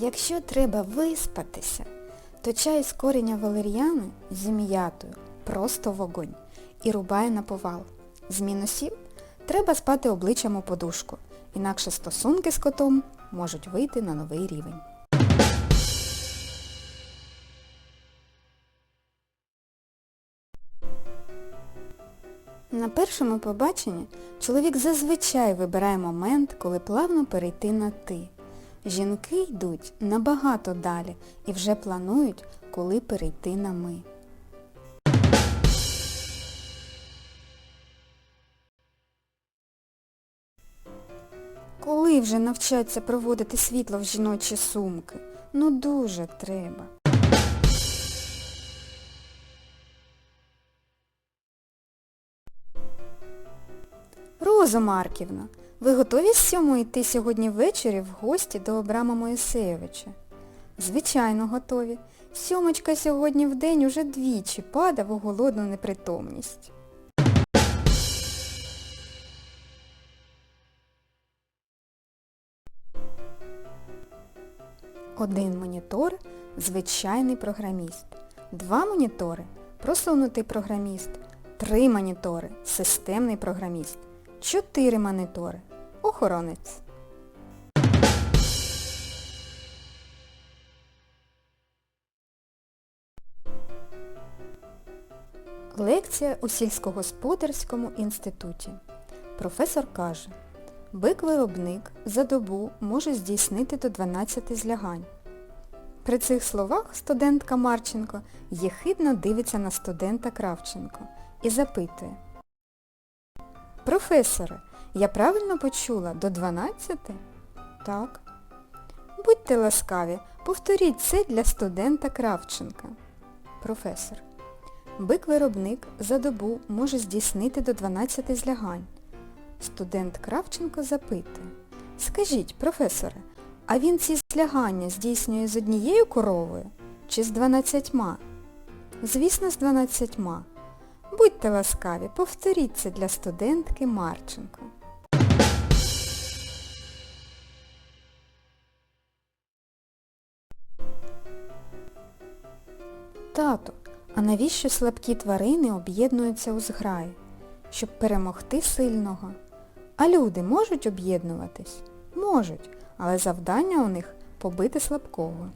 Якщо треба виспатися, то чай з кореня валер'яни з м'ятою просто вогонь і рубає на повал. З мінусів треба спати обличчям у подушку, інакше стосунки з котом можуть вийти на новий рівень. На першому побаченні чоловік зазвичай вибирає момент, коли плавно перейти на ти. Жінки йдуть набагато далі і вже планують, коли перейти на ми. Коли вже навчаться проводити світло в жіночі сумки? Ну дуже треба. Роза Марківна, ви готові з сьомої йти сьогодні ввечері в гості до Абрама Моїсеєвича? Звичайно, готові. Сьомочка сьогодні в день уже двічі падав у голодну непритомність. Один монітор – звичайний програміст. Два монітори – просунутий програміст. Три монітори – системний програміст. Чотири монітори – охоронець. Лекція у сільськогосподарському інституті. Професор каже, бик-виробник за добу може здійснити до 12 злягань. При цих словах студентка Марченко єхидно дивиться на студента Кравченко і запитує. Професоре, я правильно почула, до 12? Так. Будьте ласкаві, повторіть це для студента Кравченка. Професор. Бик-виробник за добу може здійснити до 12 злягань. Студент Кравченко запитує. Скажіть, професоре, а він ці злягання здійснює з однією коровою чи з дванадцятьма? Звісно, з дванадцятьма. Будьте ласкаві, повторіть це для студентки Марченко. Тато, а навіщо слабкі тварини об'єднуються у зграї? Щоб перемогти сильного. А люди можуть об'єднуватись? Можуть, але завдання у них побити слабкого.